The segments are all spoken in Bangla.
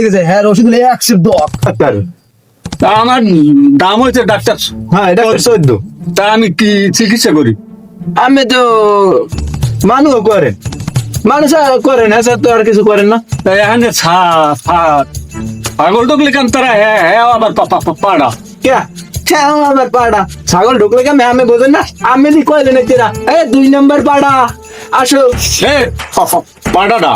গেছে হ্যাঁ ওষুধ নিয়ে একশো দশ ডাক্তার তা আমার দাম হয়েছে ডাক্তার। হ্যাঁ এটা চোদ্দ। তা আমি কি চিকিৎসা করি? আমি তো মানুষ করেন মানুষ করেন এসব তো আর কিছু করেন না। এখানে ছা- ছা- ঢুকলে কেন তারা হ্যাঁ হ্যাঁ আবার পাড়া? কে? ছাও আমার পাড়া? ছাগল ঢুকলে কেন আমি বোঝেন না? আমি দি কইলেন তেরা এ দুই নম্বর পাড়া। আসো। পা- পাড়াটা।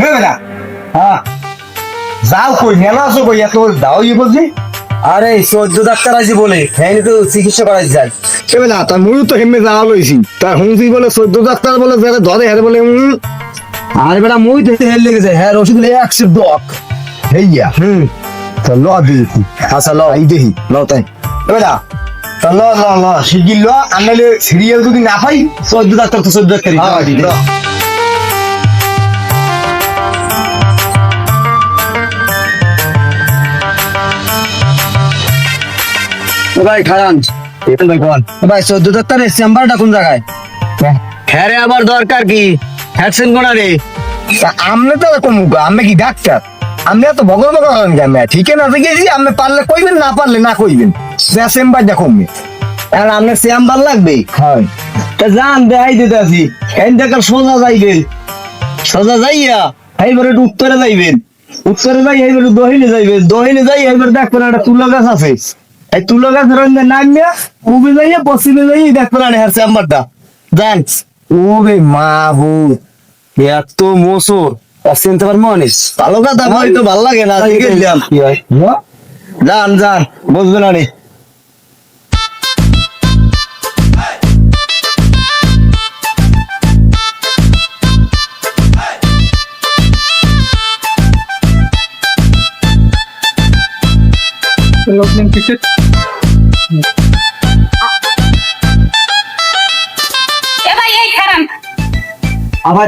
বেটা হ্যাঁ যাও কই নেন আসো কই এত দাও ইয়ে বলছি আরে সহ্য ডাক্তার আজি বলে। হ্যাঁ তো চিকিৎসা করাই যায় এবার না তার মুড়ি তো হেমে যাওয়া লইছি। তার হুমসি বলে চোদ্দ ডাক্তার বলে যারা ধরে হেরে বলে আরে বেটা মুই দেখতে হেল লেগেছে। হ্যাঁ ওষুধ নিয়ে একশো দশ হেইয়া। হুম। তা ল দেখি আচ্ছা ল। এই দেখি ল তাই। বেটা তা ল ল ল। শিগগির ল। আনলে সিরিয়াল যদি না পাই সহ্য ডাক্তার তো সহ্য ডাক্তারই। ভাই খারান। ভাই কোন ভাই চোদ্দ ডাক্তারের চেম্বারটা কোন জায়গায়? হ্যাঁ। রে আবার দরকার কি? হ্যাডসেন কোনা রে। আমনে তো এরকম আমি কি ডাক্তার? আমি এত বগল হন কেন? ঠিক না গেছি আপনি পারলে কইবেন না পারলে না কইবেন। যা চেম্বার দেখো আমি আর আপনার চেম্বার লাগবে? হয়। তা যান দেখাই দিতে আছি এন দেখার সোজা যাইবেন সোজা যাইয়া এইবার একটু উত্তরে যাইবেন। উত্তরে যাই এইবার দহিনে যাইবেন। দহিনে যাই এইবার দেখবেন একটা তুলা গাছ আছে। এই তুলো গাছের অন্য নামিয়া উবে যাইয়া পশ্চিমে যাই দেখবেন আর হ্যাঁ চেম্বারটা যান ও বে মা বু এত মোসর চিনতে পারব অনিস ভালো কথা ভাই তো ভালো লাগে না গেলাম যান যান বুঝবেন আরে এ ভাই এই খারান।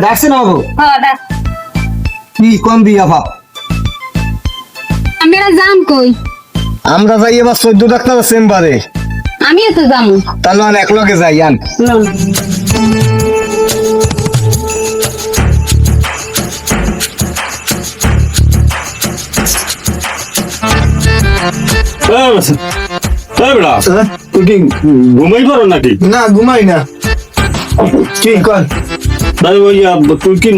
ডাকছে না বাবু? হ্যাঁ কি কোন দি আফা আমি এরা যাম কই? আমরা যাই এবার চোদ্দ ডাক্তার চেম্বারে। আমিও তো যাব তাহলে আন এক লগে যাই আন। বেড়া তুই কি ঘুমাই পারো নাকি? না ঘুমাই না। কি কর? তাই ওই তুই কি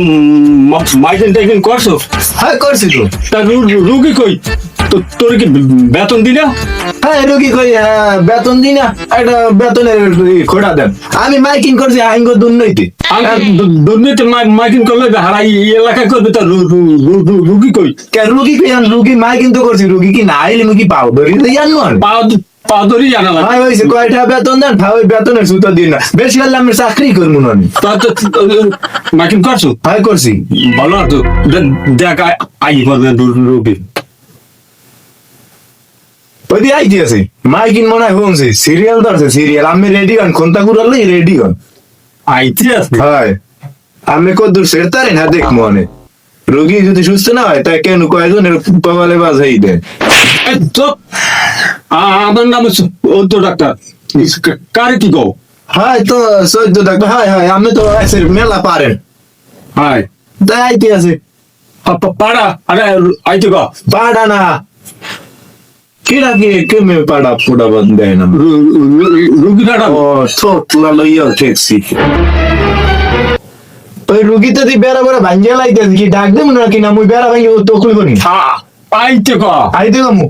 মাইকেন টাইকেন করছ? হ্যাঁ করছি তো। তা রুগী কই? তোর কি বেতন দি না? হ্যাঁ রুগী কই হ্যাঁ, বেতন দিই না। একটা বেতনের খোড়া দেন। আমি মাইকিং করছি আইন দুর্নীতি। দুর্নীতি মাইকিং করলে হারাই এই এলাকায় করবে তা রুগী কই? কেন রুগী কই রুগী মাইকিং তো করছি রুগী কি না আইলে মুখি পাও? ধরি তো জানো আর পা পা ধরেই জানা লাগে। ভাই হয়েছে কয়টা বেতন দেন? ভাই ওই বেতনের সুতো দিন না। বেশি হলে আমি চাকরি করব না আমি। তা তো মাইকিং করছ? হাই করছি। ভালো তো। দে- দেখ আই- আই করবে রুগী ওই দিয়ে আইটি আছে। মাইকিং মনে হয় শুনছি সিরিয়াল ধরছে সিরিয়াল আমি রেডি হন কোনটা ঘুরালে রেডি হন আইতে আছে? হয় আমি কদ্দূর সেরতারি না দেখ মনে। রোগী যদি সুস্থ না হয় তাই কেন কয়েকজনের কপালে বাজাই দেয়। আমার নাম অদ্য ডাক্তার। কারে কি কও? হয় তো সহ্য থাকবে হয় হয় আমি তো আছে মেলা পারেন। হাই। তাই আইতে আছে। পাড়া আরে আইতে ক পাড়া না। কিরা কি কেমে পাড়া পুডা বাদ দেয় না। রুগী দাঁড়া ও থোতলা লইয়া ঠেকছি। ওই রুগী তো তুই বেড়া বেড়া ভাঙ্গিয়া লাইতে কি ডাক দেবো না কি না মুই বেড়া ভাঙ্গি তো খুলবো নি আইতে ক। আইতে কামু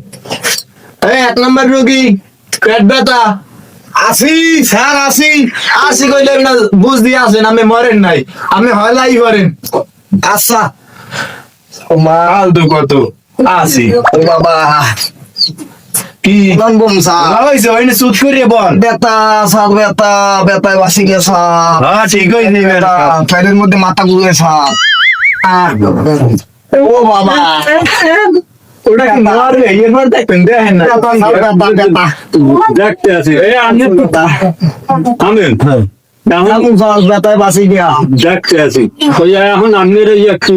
এই এক নম্বর রোগী পেট ব্যথা। আসি স্যার আসি। আসি কইলে না বুঝ দিয়ে আসেন আমি মরেন নাই। আমি হলাই করেন আচ্ছা। ফালতু কত? আসি। ও বাবা। কি? কোন বম সা হইছে হইনি সুদ করিয়ে বল। বেতা সাত বেতা বেতায় বাসি গেছা হ্যাঁ ঠিক হইছে বেটা। ফ্যানের মধ্যে মাথা ঘুরে সা ও বাবা। ওটা কি মারবে এরপর দেখবেন দেখেন না। দেখতে আছে। এই আমি আমেন। এখন ব্যথায় বাঁচি গিয়া দেখতে আছি। ওই এখন আমের এই একটু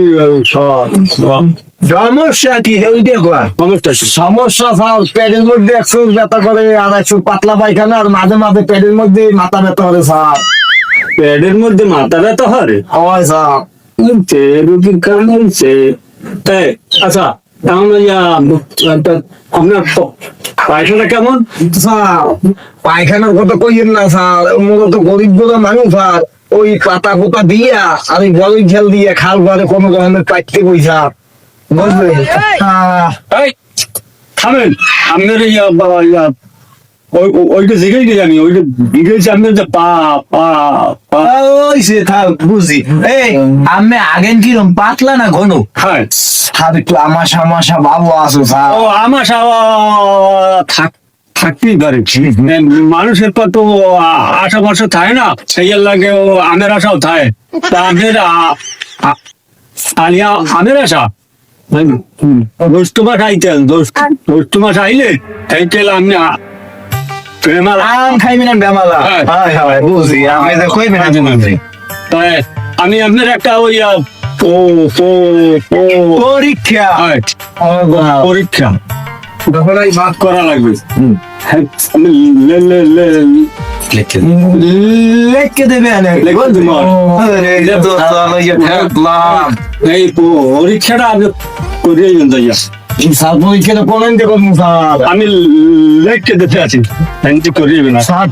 সমস্যা কি? কোয়া সমস্যা স্যার পেটের মধ্যে একশো ব্যথা করে আর একশো পাতলা পায়খানা আর মাঝে মাঝে পেটের মধ্যে মাথা ব্যথা করে স্যার। পেটের মধ্যে মাথা ব্যথা হরে হয় স্যার। হচ্ছে রুগীর কারণ হচ্ছে আচ্ছা আপনার পায়খানা কেমন? স্যার পায়খানার কথা কইেন না স্যার। মূলত গরিব গোলা মানুষ স্যার। ওই পাতা পোতা দিয়া আর ওই গরিব ঝাল দিয়ে খাল ঘরে কোনো ধরনের পাইতে পয়সা বুঝলেন? থামেন। আপনার ওইটা করি আমি ওইটা জিজ্ঞেস আপনার যে পা পা পা ওই সে থাক বুঝি। এই আমি আগেন কিরম পাতলা না ঘন? হ্যাঁ। আমাশা আমাশা বাবু আসো স্যার ও আমার থাক থাকতেই পারে। মানুষের পর তো আশা বর্ষ থাকে না? সেই লাগে ও আমের আশাও থাকে। তা আমের আলিয়া আমের আশা? দোস্ত মাস আইতেন দোস্ত দোস্ত মাস আইলে এইতেল আমি আ- প্রেমার আম খাইবি না বেমালা। হ্যাঁ। বুঝি আমি তো কইবি না বুঝি আমি আপনার একটা ওই পরীক্ষা। হয়, ও পরীক্ষা। মাত করা লাগবে। হ্যাঁ, লেখকে দেবে। এই পরীক্ষাটা আমি করিয়ে যাইয়া স্যার পরীক্ষাটা কোন দেব স্যার আমি লেখকে দিতে আছি। এনটি করিয়ে না। স্যার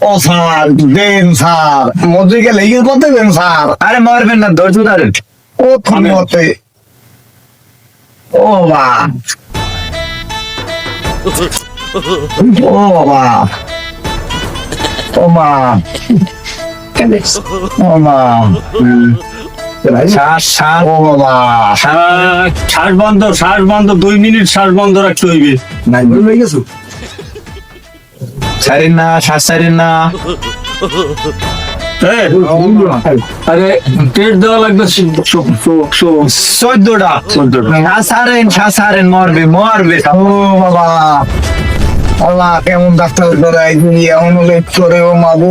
ও স্যার দেন স্যার মজুরিকে লেগে করতে দেন স্যার আরে মারবেন না ধৈর্য ধরেন। ও আমি- হতে ও বা। ও বাবা ও মা। ও মা। শ্বাস শ্বাস। ও বাবা শ্বাস বন্ধ শ্বাস বন্ধ দুই মিনিট শ্বাস বন্ধ রাখতে হইবে। নাই বলে গেছো? ছাড়েন না শ্বাস ছাড়েন না। আরে টেস্ট দেওয়া লাগবে সো- সো- সো- সো- চোদ্দটা। শ্বাস ছাড়েন শ্বাস মরবে মরবে। ও বাবা। আল্লাহ কেমন ডাক্তার করে এমন করে ও মাবু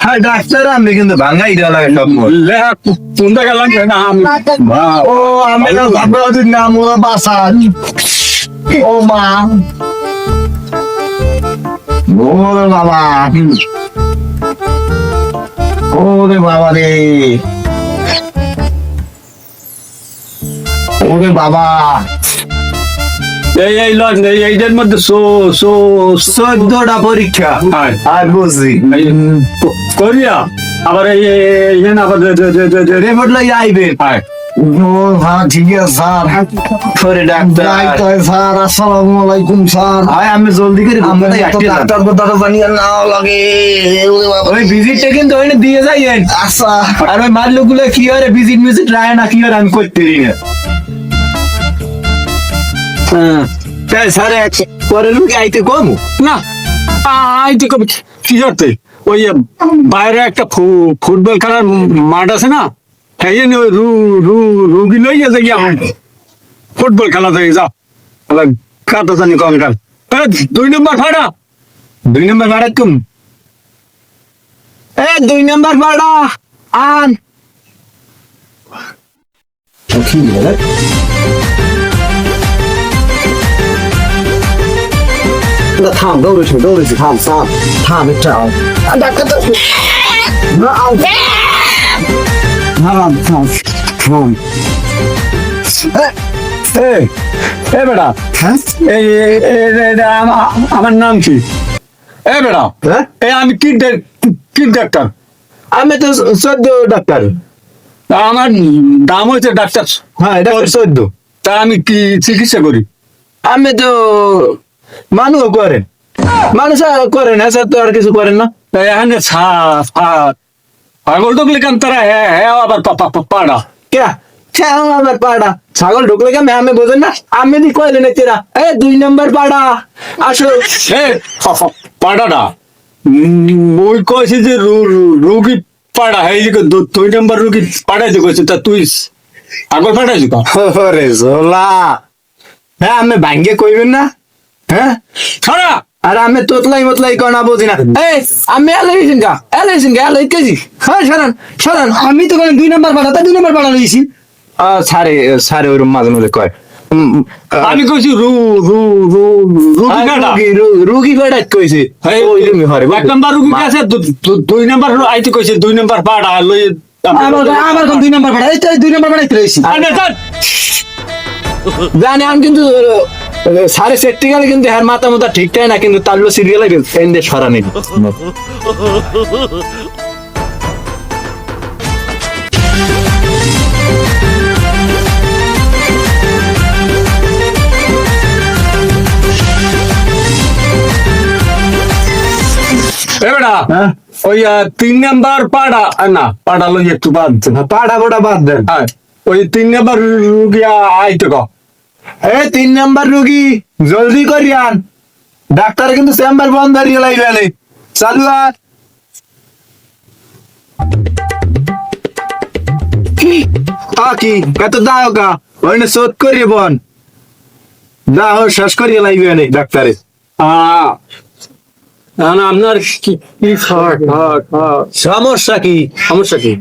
হ্যাঁ ডাক্তার আমি কিন্তু ভাঙাই দেওয়া লাগে সব মোর। লেখা কোন জায়গা লাগবে না আমি বা- ও আমি নাম ওরা বাসা ও মা। ওরে বাবা। ওরে বাবা রে। ওরে বাবা। এই এই লজ এই এইটার মধ্যে সো সো চোদ্দটা পরীক্ষা। আর ক- করিয়া? আবার এই এই আবার রিপোর্ট লই আইবেন হ্যাঁ। ঠিক আছে স্যার। ডাক্তার। Doctor sir. আসসালামু আলাইকুম স্যার। আয় আমি জলদি করে আমরা ঘুমাতে তো যাচ্ছি না। ডাক্তার কথা জানি না লাগে। ওই ভিজিটটা কিন্তু ওইনে দিয়ে যাইয়েন। আচ্ছা। আর ওই মারলো গুলো কি হয় ভিজিট মিজিট রায় না কি হয় আমি করতে দিই না। স্যার পরে লোক আইতে কম? না আইতে কবে কি হতে ওই যে বাইরে একটা ফু- ফুটবল খেলার মাঠ আছে না? এই জন্য ওই রু রু রুগী লই গেছে গিয়া ফুটবল খেলা থেকে যাও কাটা জানি কঙ্কাল এ, দুই নম্বর ভাড়া দুই নম্বর ভাড়া কম এ দুই নাম্বার ভাড়া আন। থাম দৌড়েছে দৌড়েছে থাম থাম থাম একটা ডাক্তার তো থাম থাম থাম এ বেটা হ্যাঁ আমার নাম কি এ বেটা হ্যাঁ? এ আমি কি ডাক- কি ডাক্তার আমি তো ডাক্তার আমার হচ্ছে ডাক্তার হ্যাঁ ডাক্তার তা আমি কি চিকিৎসা করি আমি তো মানুষ করে মানুষ আর করে না তো আর কিছু করেন না। এখানে ছাগল ঢুকলে কেন তারা? হ্যাঁ হ্যাঁ আবার পাড়া। কে? ছাগল আবার পাড়া। ছাগল ঢুকলে কেমন আমি বোঝেন না। আমি দি কইলেন তেরা। এ দুই নম্বর পাড়া। আসো পাড়াটা উম, ওই কয়েছে যে রু- রু- রুগী পাড়া এই যে দুই নম্বর রুগী পাঠাইতে কইছে তা তুই আগল পাঠাইছি কা ওরে জোলা হ্যাঁ আমি ভাঙ্গে কইবেন না। হ্যাঁ ছাড়া! আর আমি তোতলাই মতলাই কনা বুঝি না। এই আমি এলাইছেন গা এলাইছেন গা এলাই কেজি হ্যাঁ সরান সরান আমি তো কোনো দুই নাম্বার পাঠা দুই নাম্বার পাঠা লইছি। সারে সারে ওরম মাঝে মাঝে কয়। আমি কইছি রু রু রু রুগী রুগী কয়টা কইছে। এক নাম্বার রুগী আছে দুই নাম্বার আইতে কইছে দুই নাম্বার পাড়া লই আমার কোন দুই নাম্বার পাঠা এই দুই নাম্বার আরে স্যার জানি আমি কিন্তু সারে সেটটি গেলে কিন্তু হ্যার মাথা মাথা ঠিক থাকে না কিন্তু তার সিরিয়াল এন্ডে সরা নেই। হ্যাঁ? ওই তিন নাম্বার পাড়া না পাড়া লই একটু বাদ দে। পাড়া গোটা বাদ দেন। হ্যাঁ ওই তিন নাম্বার আইতে কো। এ তিন নাম্বার রুগী জলদি করি আন। ডাক্তার কিন্তু চেম্বার বন্ধ হারিয়ে লাগবে চালু আর। কি কত দাও কা ওই না শোধ করি বন। দাও শেষ করিয়ে লাগবে না ডাক্তারে আপনার কি সমস্যা কি? সমস্যা কি?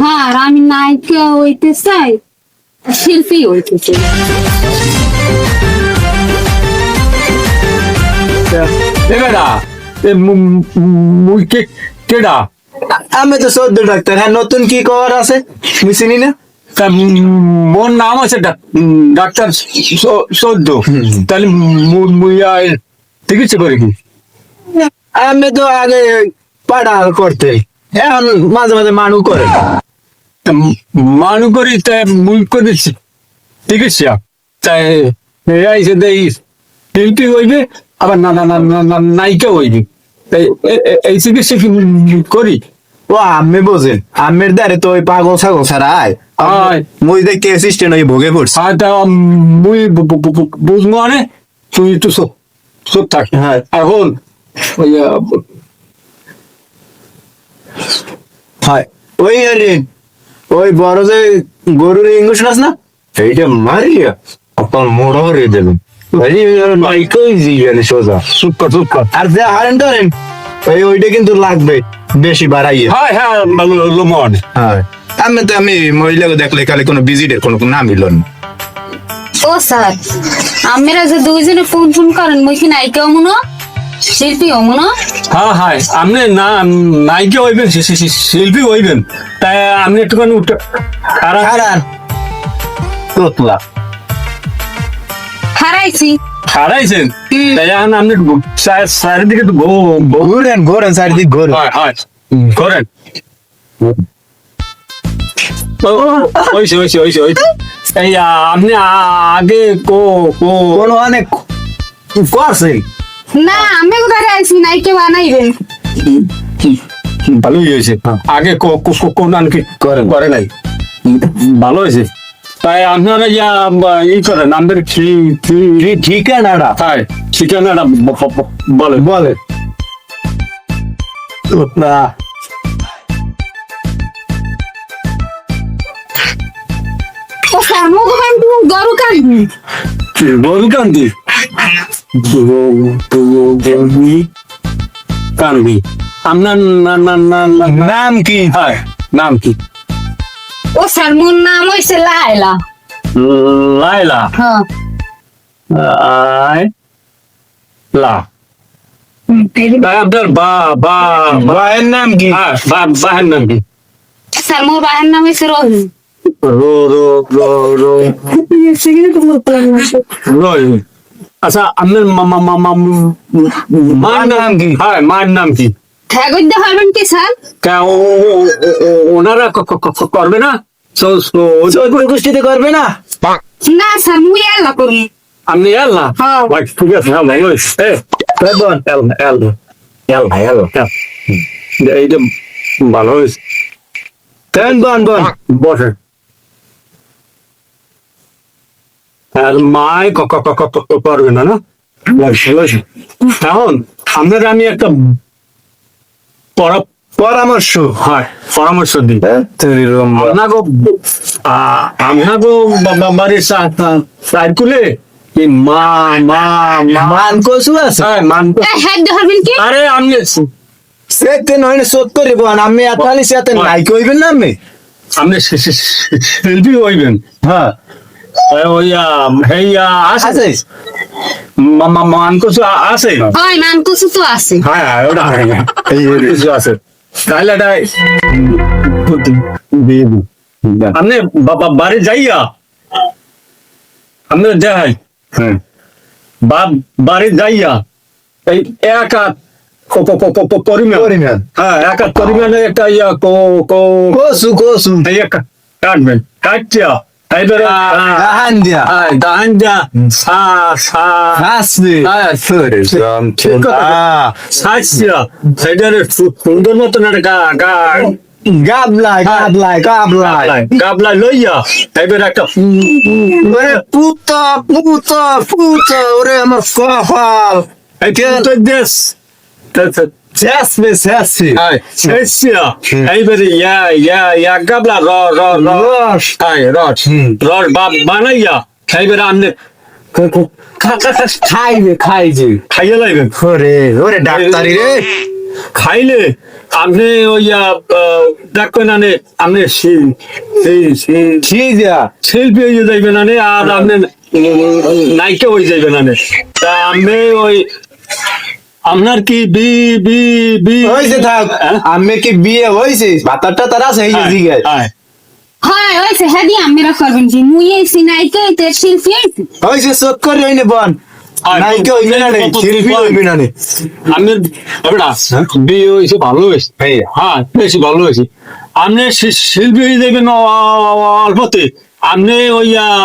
হ্যাঁ আর আমি নায়িকা হইতে চাই। শিল্পী কে কেডা? আমি তো সদ্য ডাক্তার হ্যাঁ নতুন কি করার আছে? মুই চিনি না। মোর নাম আছে ডাক্তার সদ্য। তাহলে চিকিৎসা করি কি? আমি তো আগে পাড়া করতে এখন মাঝে মাঝে মানু করে। মানু করি তাই মুই করি চি- চিকিৎসা তাই এই সে দেই শিল্পী হইবে আবার না না না না না নায়িকা হইবে। তাই এই চিকিৎসা করি? ও আমি বোঝেন। আমের দ্বারে তো ওই পাগল ছাগল ছাড়া আয়। মুই দেখে অ্যাসিস্ট্যান্ট হয়ে ভোগে পড়ছি। আর তা মুই বুঝব মানে তুই তো চুপ চুপ থাক। হ্যাঁ। এখন ওই হয়। ওই আরে ওই বড় যে গরুর ইংলিশ নাচ না? এইটা মারিয়া? আপনার মোড় হরে দেবেন সোজা। আর যে হারেন ধরেন ওই ওইটা কিন্তু লাগবে বেশি বাড়াইয়ে। হ্যাঁ হ্যাঁ লোমন হ্যাঁ। আমি তো আমি মহিলাকে দেখলে খালি কোনো ভিজিটের কোনো নাম ইল না। ও স্যার আমরা যে দুইজনে ফোন ফোন করেন মুই কি নায়িকা মনো? শিল্পী হ্যাঁ হ্যাঁ আপনি না নায়িকা হইবেন শিল্পী হইবেন। তাই আপনি একটুখানি উঠে আর হারান তোতলা। হারাইছি হারাইছেন তাই এখন আপনি চারিদিকে তো ঘুরেন ঘুরেন চারিদিক ঘুরেন। হয় হয়। ওইছে এই আপনি আগে কো কো কোন অনেক করছেন না আমি কোথায় আইছি নায়িকা বানাইবেন ভালোই হয়েছে। আগে কো- কো- কো- কোন আনকি করেন। করে নাই। ভালো হয়েছে। তাই আপনারা ইয়া ই করেন আমাদের কি কি- ঠিকানাটা? তাই ঠিকানাটা বলে। দোকান তুমি গরু কান্দি গরু কান্দি কান্দি আপনার নাম কি হয় নাম কি? ও স্যার মোর নাম হইছে লাইলা লাইলা হ্যাঁ। লা আপনার বা বা বা। ভাইয়ের নাম কি? হ্যাঁ, বাহের নাম কি? স্যার মোর বাহের নাম হইছে রহিম। রো রো রো রো। রহিম। আচ্ছা আপনার মার নাম কি? হ্যাঁ মার নাম কি? ঠাকুরদা হবেন কি স্যার? ওনারা করবে না? গোষ্ঠীতে করবে না? না স্যার মুই আল্লাহ করি। আপনি আল্লাহ? হ্যাঁ। ঠিক হ্যাঁ। ভালো হয়েছে বসেন। আর মায় ক- ক- ক- ক- ক- করবে না না। এখন আপনার আমি একটা পরা- পরামর্শ হয় পরামর্শ দিই তোর আপনাকে আপনাকে বাড়ির সাইকুলে মা মা মা মান কসু আছে হ্যাঁ, মান হ্যাঁ ধরবেন কি আরে আমি সেতে নয় আমি আতালি সাথে নাই কইবেন না আমি আপনি শিল্পী হইবেন হ্যাঁ বাড়ি যাইয়া আপনি দেখাই বাড়ি যাইয়া এই এক হাত পরিমাণ হ্যাঁ এক হাত পরিমাণে একটা ইয়া কো কো কসু কসু। কাটবেন কাটিয়া Hayber daha india. Daha india. Sa sa. Nasıl? Ha, söyleyeceğim. Ha, saç ya. Hayber সুন্দর মতন একটা গান গাবলাই গাবলাই গাবলাই গাবলাই লইয়া এবার একটা ওরে পুতা পুতা পুতা ওরে আমার কপাল এই দেশ Yes, Miss Hessi. Aye. Hessi. Everybody, yeah, yeah, yeah. Gabla, ro, ro, ro. Rush. Aye, rush. Rush, bab, banaya. Everybody, I'm the. খাইবে খাইজি খাইয়ে লাগবে ওরে ওরে ডাক্তারি রে খাইলে আপনি ওই ডাক্তার নানে আপনি শিল্পী হয়ে যাইবে নানে আর আপনি নায়িকা হয়ে যাইবে নানে তা আমি ওই আপনার কি বি বি বি? হইছে থাক। হ্যাঁ? আমি কি বিয়ে হইছে ভাতারটা তার যে জিগায়। হ্যাঁ, হয় হয়েছে হ্যাঁ দিয়ে আমরা করবেন কি মুই এই সিনাইকে তো শিল্পী হইছে সত করে হইনে বন। নাইকে হইবে না রে? শিল্পী হইবে না রে? আপনি এবারে বি হয়েছে ভালো হয়েছে। হ্যাঁ। হ্যাঁ বেশি ভালো হয়েছে। আপনি শি- শিল্পী হয়ে যাবেন অল্পতে। আপনি ওই আহ,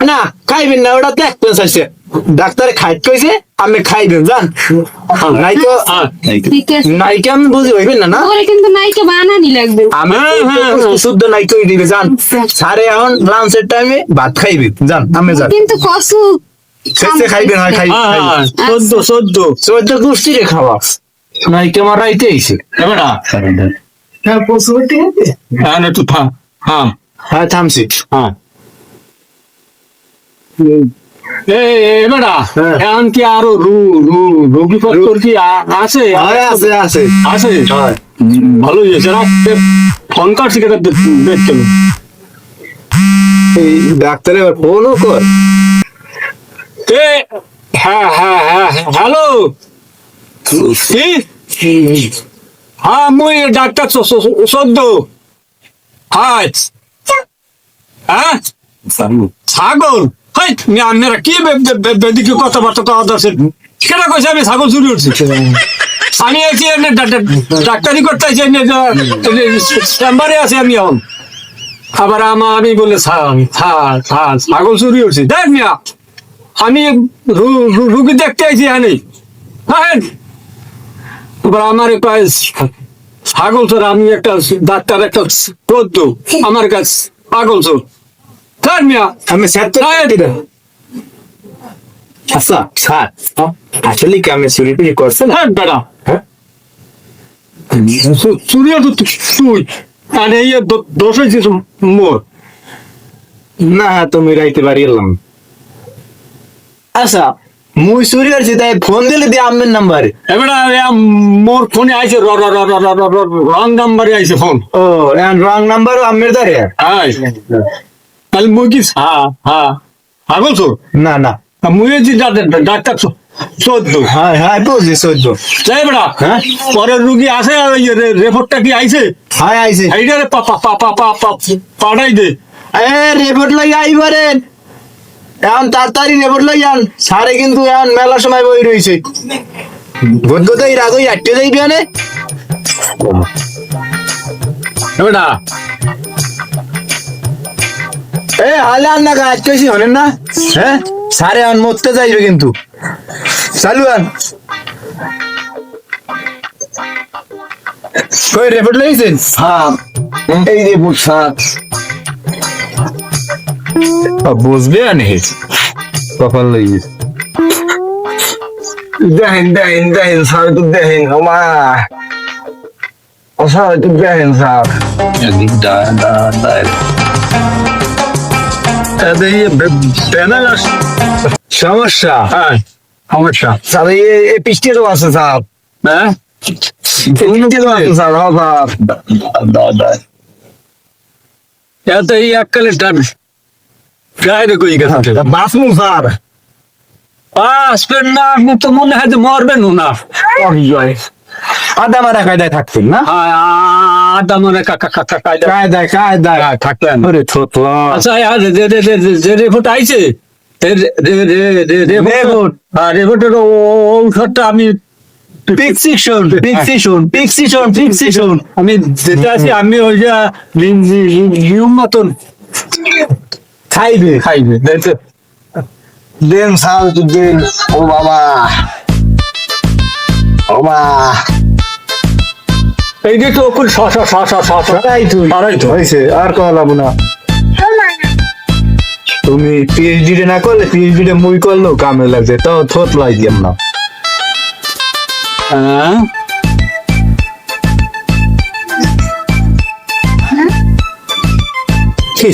না খাইবেন না ওটা দেখবেন চাইছে। ডাক্তারে খাইত কইছে আমি খাইবেন জান। নাইকে হ্যাঁ ঠিক আছে। নাইকে আমি বুঝি হইবেন না না? ওরে কিন্তু নাইকে বানানি লাগবে। আমি হ্যাঁ, হ্যাঁ, হ্যাঁ। শুদ্ধ নাইকে দিবে জান। সারে এখন লাঞ্চের টাইমে ভাত খাইবে জান আমি জান। কিন্তু কসু শেষে খাইবেন হয় খাই হ্যাঁ হ্যাঁ চোদ্দ চোদ্দ চোদ্দ গোষ্ঠী রে খাওয়া। নাইকে আমার রাইতে আইছে। এবার হ্যাঁ। পশু হ্যাঁ একটু থাম। হ্যাঁ হ্যাঁ থামছি। হ্যাঁ হ্যাঁ। এখন কি আরও রু রু রোগী পত্র কি আছে? আছে আছে। আছে? ভালো হয়েছে না? ফোন করছি কেটে দেখতে এই ডাক্তারে ফোনও কর। হ্যাঁ হ্যাঁ হ্যাঁ হ্যালো? হ্যাঁ মুই ডাক্তার সদ্য হ্যাঁ? হ্যাঁ ছাগল হাই আপনারা কি বেদিকে কথাবার্তা তো কেন কইছে আমি ছাগল চুরি আমি আছি। ডাক্তারি করতে আছি চেম্বারে আছি আমি এখন। আবার আমার আমি বলে "ছা- ছা- ছা- ছাগল চুরি উঠছি দেখ মিয়া আমি রুগী দেখতে আইছি হ্যাঁ এবার আমার কয় ছাগল চোর আমি একটা ডাক্তার একটা চোদ্দ আমার কাছে পাগল চোর। স্যার মিয়া আমি স্যার তো দিদা আচ্ছা স্যার আসলে কি আমি চুরি টুরি করছেন হ্যাঁ বেড়া হ্যাঁ চুরি তো তুই আর এই দোষ হয়েছিস মোর না তুমি রাইতে মুই চুরি করছি তাই ফোন দিলে দিয়ে আমের নাম্বারে এবার মোর ফোনে আইছে র র র র র রং নাম্বারে আইছে ফোন ও রং নাম্বার আমের দারে হ্যাঁ তাহলে মুই কি হ্যাঁ হ্যাঁ পাগল চোর না না। মুই যে ডাক্তার চোদ্দ। হ্যাঁ হ্যাঁ বুঝছি চোদ্দ। যাই বেড়া হ্যাঁ? পরের রুগী আর রেপোর্টটা কি আইছে? হ্যাঁ আইছে। এইটারে পা পা পা পা পা পা পাঠাই দে। এ রিপোর্ট লই আইবারেন এখন তাড়াতাড়ি রিপোর্ট লই আন। সারে কিন্তু এখন মেলা সময় বই রইছে। গদগদ এই রাগ ওই আটটে যাইবি আনে। বেড়া এ হালে আন না কাজ কইছি না? হ্যাঁ সারে আন মরতে যাইবে কিন্তু। চালু আন। কই রিপোর্ট লইছেন স্যার এই রিপোর্ট স্যার। বুঝবে আনে কপাল লইবে দেখেন দেখেন দেখেন স্যার একটু দেখেন ওমা। ও স্যার একটু দেখেন স্যার। সমস্যা হ্যাঁ। সমস্যা স্যার এই পৃষ্ঠেরও আছে স্যার। হ্যাঁ? হ্যাঁ স্যার। এত এই এককালে টান গায়ে কই গেছে। বাসমু স্যার। আসবেন না আপনি তো মনে হয় যে মরবেন না। আদা মারা কায়দায় থাকতেন না? হ্যাঁ আদা মনে কাকা কাকা কায়দা। কায়দায় কায়দায়। থাকলেন। ওরে ছোটলা আচ্ছা আর যে যে যে রিপোর্ট আইছে. রিপোর্টের ঔষধটা আমি ফিক্সিশন ফিক্সিশন ফিক্সিশন ফিক্সিশন আমি যেতে আছি আমি ওই যে নিয়ম মতন খাইবে। খাইবে। দেন স্যার দেন। ও বাবা। ও মা। এই যে তো ওকুল শ শ শ শ শ তাই তুই। তারাই তো। হয়েছে আর কল লাভ না। তুমি পিএইচডি না করলে পিএইচডি টা মুই করলেও কামে লাগছে তো থোত লাই দিয়াম না। হ্যাঁ?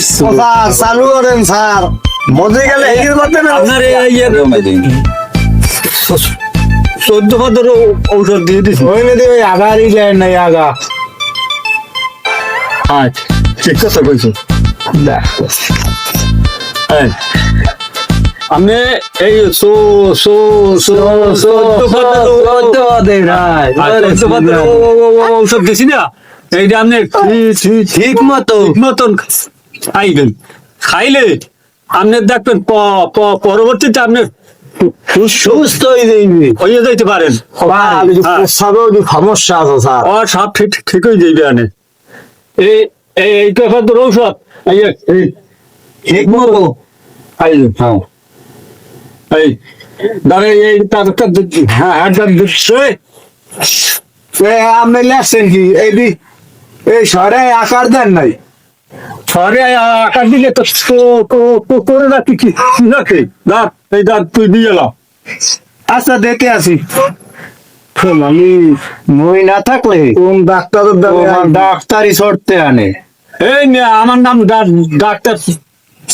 স্যার চালু করেন স্যার। মজে গেলে এই করতে না আপনার এই চোদ্দ ঔষধ দিয়ে দিছি। ওই নদী ওই আগারই যায় নাই আগা আচ্ছা ঠিক কথা কইছো আমি এই সো সো সো ঔষধ। দিছি না? এইটা আপনি ঠিক মতো। মতন খাইবেন খাইলে আপনি দেখবেন পরবর্তীতে আপনি সুস্থ হয়ে যাইবে হয়ে যাইতে পারেন। হ্যাঁ। যে সমস্যা আছে স্যার। ও সব ঠিক ঠিক হয়ে যাইবে আনে এই এই এই কথা তোর ঔষধ হ্যাঁ দাঁড়ে তার হ্যাঁ হ্যাঁ লেখছেন কি? এই শহরে আকার দেন নাই। সরে আকার দিলে তো করে না কি? দাঁত এই দাঁত তুই দিয়ে এলাম আচ্ছা দেখে আসি। আমি মই না থাকলে কোন ডাক্তারি সরতে আনে। এই মেয়ে, আমার নাম ডাক্তার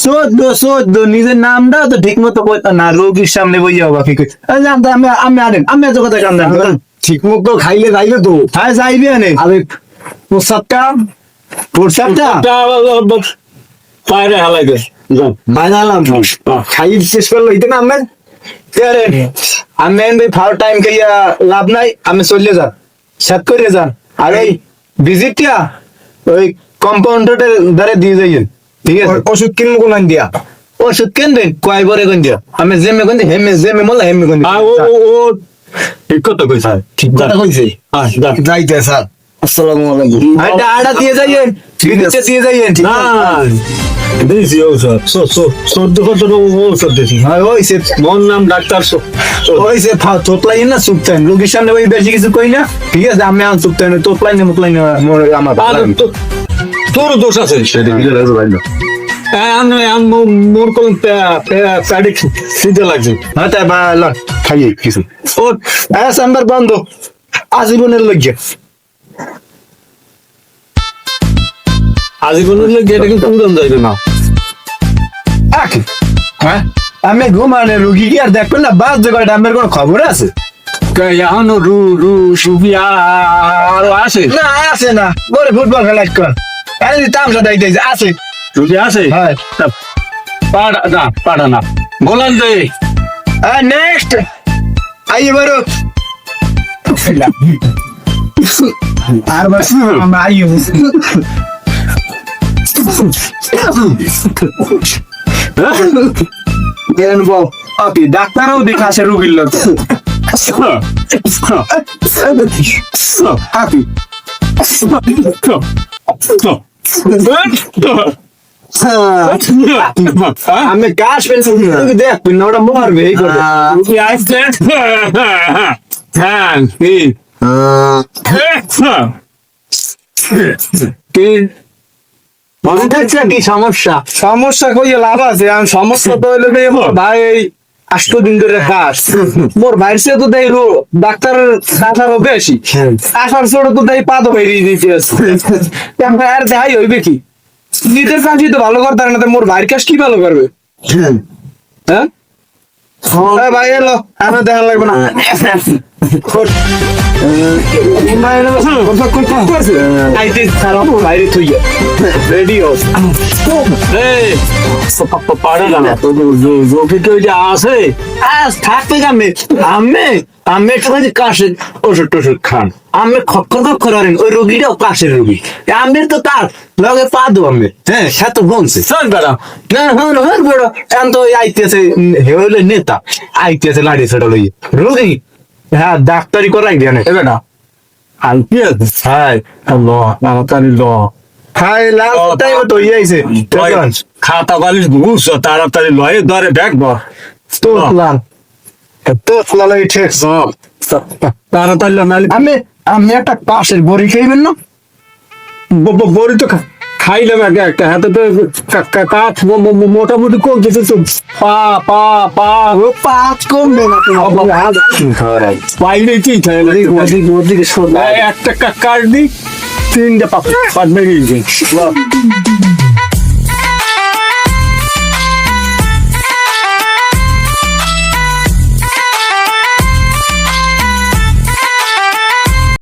চোদ্দ চোদ্দ নিজের নামটা তো ঠিক মতো কইতো না রোগীর সামনে বইয়া হবা কি কই? আমি আমি আনেন আমি এত কথা জানতাম ঠিক মতো খাইলে যাইবে তো। হ্যাঁ যাইবি আনে। আরে প্রস্রাবটা প্রসাদটা পায়রে হালাই দে যান। খাই শেষ করল এটা না আমার আমি এমনি ফার টাইম খাইয়া লাভ নাই আমি চলে যান সাত করে যান আর এই ভিজিটটা ওই কম্পাউন্ডারের দ্বারা দিয়ে যাইয়েন ঠিক আছে ওষুধ কিনবো কোন দিয়া ওষুধ কেন দেন কয় বরে কোন দিয়া আমি জেমে কোন হেমে জেমে মোলা হেমে কোন ও ঠিক কথা কইছে ঠিক কথা কইছে যাইতে স্যার আসসালামু আলাইকুম। দিয়ে যাইয়েন। দিয়ে যাইয়েন না সো সো হ্যাঁ ওই সে নাম ডাক্তার সো ওই সে না চুপতেন রোগীর সামনে ওই বেশি কিছু কই না। ঠিক আছে আমি আন তোতলাই না না আমার দোষ আছে। মোর কোন প্যাডিক লাগছে। হ্যাঁ তাই খাইয়ে কিছু। ও বন্ধ। আজীবনের লজ্জা। লোক এটা কিন্তু উড়ন যাইবে না? হ্যাঁ? আমি ঘুমানে রুগী কি আর দেখবেন না? বাস জোগাড় আমার কোনো খবর আছে? এখন রু রু সুবি আরও আছে? না আছে না। বলে ফুটবল খেলা কর। আরে তামসা দাইতে আছে। যদি আছে? হ্যাঁ। তা পাড়া না পাড়া না। গোলান দে। নেক্সট। আইয়ে বড় আর বাস আমরা আইয়ে বল ওকে ডাক্তারও দেখাছে রোগীর লোক আমি গাছ পেয়েছি তুই দেখ ওটা মারবে এই করে মনে কি? সমস্যা? সমস্যা লাভ আছে আমি সমস্যা তো হইলে ভাই আষ্ট দিন ধরে খাস মোর ভাইয়ের সে তো ডাক্তার বেশি। আসার ছোট তো বেরিয়ে দিতে আর দেখাই হইবে কি? নিজের কাজ তো ভালো করতে না তো মোর ভাইয়ের কাজ কি ভালো করবে? হ্যাঁ। এ ভাই এলো। দেখা লাগবে না আছে আমি আমি আমি একটু কাশের ওষুধ টষুধ খান আমি করেন ওই রোগীটাও কাশের রোগী আমি তো তার লগে পা দেবো আমি হ্যাঁ সে তো বলছে চল বেড়া না হন হন বড় এখন তো আইতেছে হে হইলে নেতা আইতেছে লাড়ি ছেড়া লই। রোগী হ্যাঁ ডাক্তারি করাই দেন এ বেটা আর কি আছে হাই আল্লাহ তাড়াতাড়ি ল। হাই লাস্ট টাইম তো ইয়েছে খাতা বালিশ ঘুষ তাড়াতাড়ি লয়ে ধরে ব্যাগ বর তো প্ল্যান তো প্ল্যান এই ঠিক তাড়াতাড়ি ল নাহলে আমি আমি একটা পাশের বড়ি খাইবেন না। বড়ি তো খা- খাইলাম আগে একটা হাতে তো কাঠ মোটামুটি কম কিছু তো পা পা পা ও পাঁচ কমবে না পাইলে কি একটা কাঠ দিই তিনটা পাট পাট বেরিয়ে